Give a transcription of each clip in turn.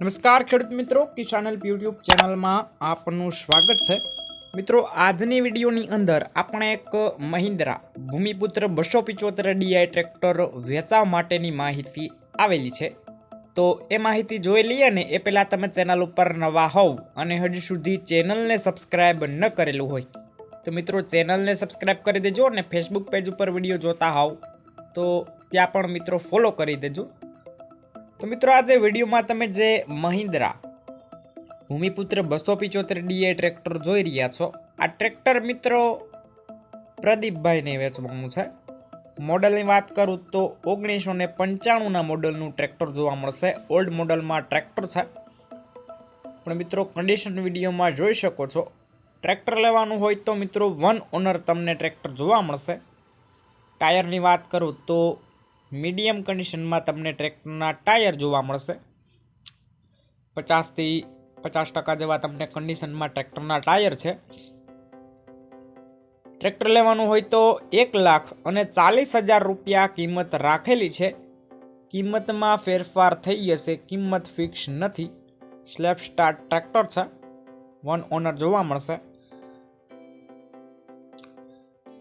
નમસ્કાર, ખેડૂત મિત્રો. કિસાનલ યુટ્યુબ ચેનલમાં આપનું સ્વાગત છે. મિત્રો, આજની વિડીયોની અંદર આપણે એક મહિન્દ્રા ભૂમિપુત્ર બસો પિચોતેર ડીઆઈ ટ્રેક્ટર વેચાવ માટેની માહિતી આવેલી છે. તો એ માહિતી જોઈ લઈએ ને એ પહેલાં તમે ચેનલ ઉપર નવા હોવ અને હજી સુધી ચેનલને સબસ્ક્રાઈબ ન કરેલું હોય, તો મિત્રો ચેનલને સબસ્ક્રાઈબ કરી દેજો અને ફેસબુક પેજ ઉપર વીડિયો જોતા હોવ, તો ત્યાં પણ મિત્રો ફોલો કરી દેજો. તો મિત્રો આજે વિડીયોમાં તમે જે મહિન્દ્રા ભૂમિપુત્ર બસો પિચોતેર ડીએ ટ્રેક્ટર જોઈ રહ્યા છો, આ ટ્રેક્ટર મિત્રો પ્રદીપભાઈને વેચવાનું છે. મોડલની વાત કરું તો ઓગણીસો ને પંચાણુંના મોડલનું ટ્રેક્ટર જોવા મળશે, ઓલ્ડ મોડલમાં ટ્રેક્ટર છે. પણ મિત્રો કન્ડિશન વિડીયોમાં જોઈ શકો છો, ટ્રેક્ટર લેવાનું હોય તો મિત્રો વન ઓનર તમને ટ્રેક્ટર જોવા મળશે. ટાયરની વાત કરું તો મીડિયમ કન્ડિશનમાં તમને ટ્રેક્ટરના ટાયર જોવા મળશે. પચાસથી પચાસ ટકા જેવા તમને કન્ડિશનમાં ટ્રેક્ટરના ટાયર છે. ટ્રેક્ટર લેવાનું હોય તો એક લાખ અને ચાલીસ હજાર રૂપિયા કિંમત રાખેલી છે. કિંમતમાં ફેરફાર થઈ જશે, કિંમત ફિક્સ નથી. સ્લેબ સ્ટાર્ટ ટ્રેક્ટર છે. વન ઓનર જોવા મળશે.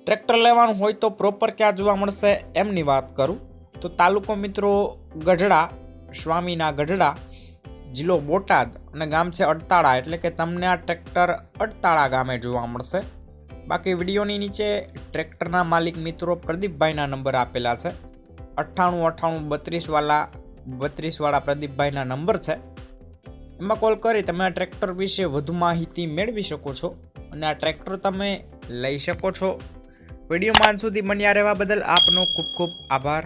ટ્રેક્ટર લેવાનું હોય તો પ્રોપર ક્યાં જોવા મળશે, એમની વાત કરું. તો તાલુકો મિત્રો ગઢડા, સ્વામીના ગઢડા, જિલ્લો બોટાદ અને ગામ છે અડતાળા. એટલે કે તમને આ ટ્રેક્ટર અડતાળા ગામે જોવા મળશે. બાકી વિડીયોની નીચે ટ્રેક્ટરના માલિક મિત્રો પ્રદીપભાઈના નંબર આપેલા છે. અઠ્ઠાણું અઠ્ઠાણું બત્રીસવાળા બત્રીસવાળા પ્રદીપભાઈના નંબર છે. એમાં કોલ કરી તમે આ ટ્રેક્ટર વિશે વધુ માહિતી મેળવી શકો છો અને આ ટ્રેક્ટર તમે લઈ શકો છો. વિડીયોમાં સુધી બન્યા રહેવા બદલ આપનો ખૂબ ખૂબ આભાર.